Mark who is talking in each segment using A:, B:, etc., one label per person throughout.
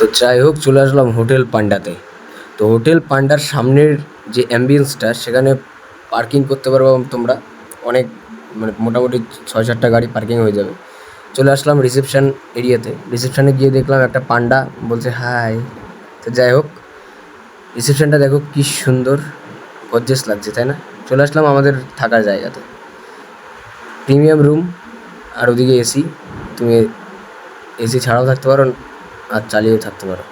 A: তো যাই হোক, চলে আসলাম হোটেল পান্ডাতে। তো হোটেল পান্ডার সামনের যে অ্যাম্বিয়েন্সটা সেখানে পার্কিং করতে পারব তোমরা। অনেক মানে মোটামুটি ছয় সাতটা গাড়ি পার্কিং হয়ে যাবে। চলে আসলাম রিসেপশান এরিয়াতে রিসেপশানে গিয়ে দেখলাম একটা পান্ডা, বলছে হাই তো যাই হোক রিসেপশানটা দেখো কি সুন্দর গর্জেস লাগছে, তাই না? চলে আসলাম আমাদের থাকার জায়গাতে। প্রিমিয়াম রুম আর ওদিকে এসি তুমি এসি ছাড়াও থাকতে পারো। আর চালিয়েও থাকতে পারো।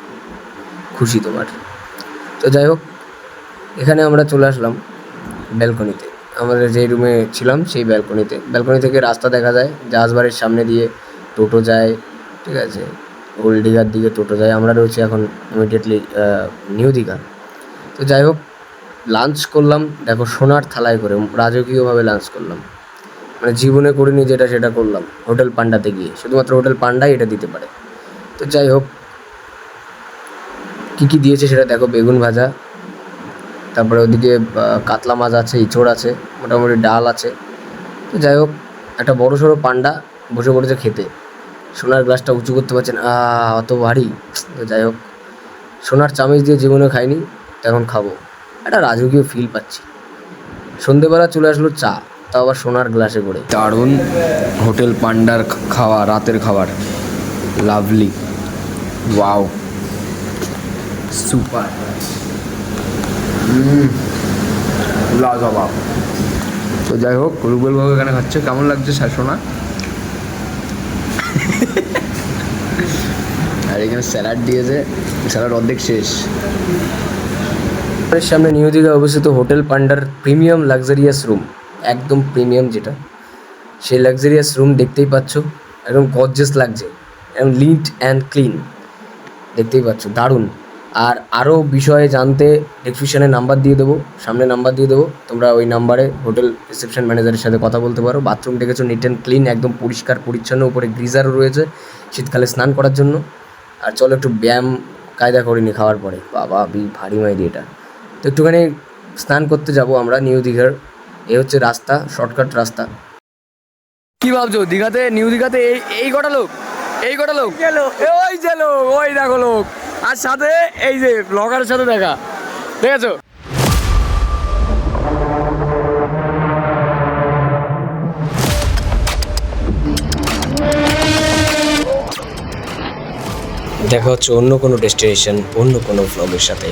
A: খুশি তোমার। তো যাই হোক, এখানে আমরা চলে আসলাম ব্যালকনিতে। আমাদের যে রুমে ছিলাম সেই ব্যালকনিতে। ব্যালকনি থেকে রাস্তা দেখা যায় জাহাজবাড়ির সামনে দিয়ে টোটো যায়, ঠিক আছে? ওল্ড দীঘার দিকে টোটো যায়। আমরা রয়েছি এখন ইমিডিয়েটলি নিউ দীঘা। তো যাই হোক লাঞ্চ করলাম, দেখো সোনার থালায় করে, রাজকীয়ভাবে লাঞ্চ করলাম। মানে জীবনে করিনি যেটা সেটা করলাম, হোটেল পান্ডাতে গিয়ে। শুধুমাত্র হোটেল পান্ডাই এটা দিতে পারে। তো যাই হোক, কী কী দিয়েছে সেটা দেখো, বেগুন ভাজা, তারপরে ওদিকে কাতলা মাছ আছে, ইঁচড় আছে, মোটামুটি ডাল আছে। তো যাই হোক, একটা বড় সড়ো পান্ডা বসে পড়েছে খেতে। সোনার গ্লাসটা উঁচু করতে পারছেন আ অত ভারী। তো যাই হোক, সোনার চামিচ দিয়ে জীবনে খাইনি, তো এখন খাব। একটা রাজকীয় ফিল পাচ্ছি। সন্ধেবেলা চলে আসলো চা, তাও আবার সোনার গ্লাসে করে। দারুণ হোটেল পান্ডার খাওয়া, রাতের খাবার। লাভলি। ওয়াও সুপার লাজবাব তো যাই হোক রুবেল বাবু এখানে খাচ্ছে। কেমন লাগছে স্যার সোনা? আর এখানে স্যালাড দিয়েছে। স্যালাড অর্ধেক শেষ। সামনে নিউ দিঘা অবস্থিত হোটেল পান্ডার প্রিমিয়াম লাক্সারিয়াস রুম। একদম প্রিমিয়াম যেটা। সেই লাক্সারিয়াস রুম দেখতেই পাচ্ছ। একদম গর্জেস লাগছে। একদম লিট অ্যান্ড ক্লিন দেখতেই পাচ্ছ, দারুণ। আর আরও বিষয়ে জানতে ডেসক্রিপশনে নাম্বার দিয়ে দেবো, সামনে নাম্বার দিয়ে দেবো, তোমরা ওই নাম্বারে হোটেল রিসেপশন ম্যানেজারের সাথে কথা বলতে পারো। বাথরুম দেখেছ নিট অ্যান্ড ক্লিন একদম পরিষ্কার, পরিচ্ছন্ন, উপরে গ্রিজারও রয়েছে, শীতকালে স্নান করার জন্য। আর চলো একটু ব্যায়াম কায়দা করিনি খাওয়ার পরে। বাবা বি ভারী মাইরি এটা। তো একটুখানি স্নান করতে যাব আমরা নিউ দীঘার, এ হচ্ছে রাস্তা শর্টকাট রাস্তা। কি ভাবছ, দীঘাতে, নিউ দীঘাতে এই এই কটা লোক? এই কটা লোক? এ ওই যে লোক ওই দেখো লোক। আর সাথে এই যে ব্লগারের সাথে দেখা। দেখেছ? দেখা হচ্ছে অন্য কোনো ডেস্টিনেশন অন্য কোনো ব্লগের সাথে।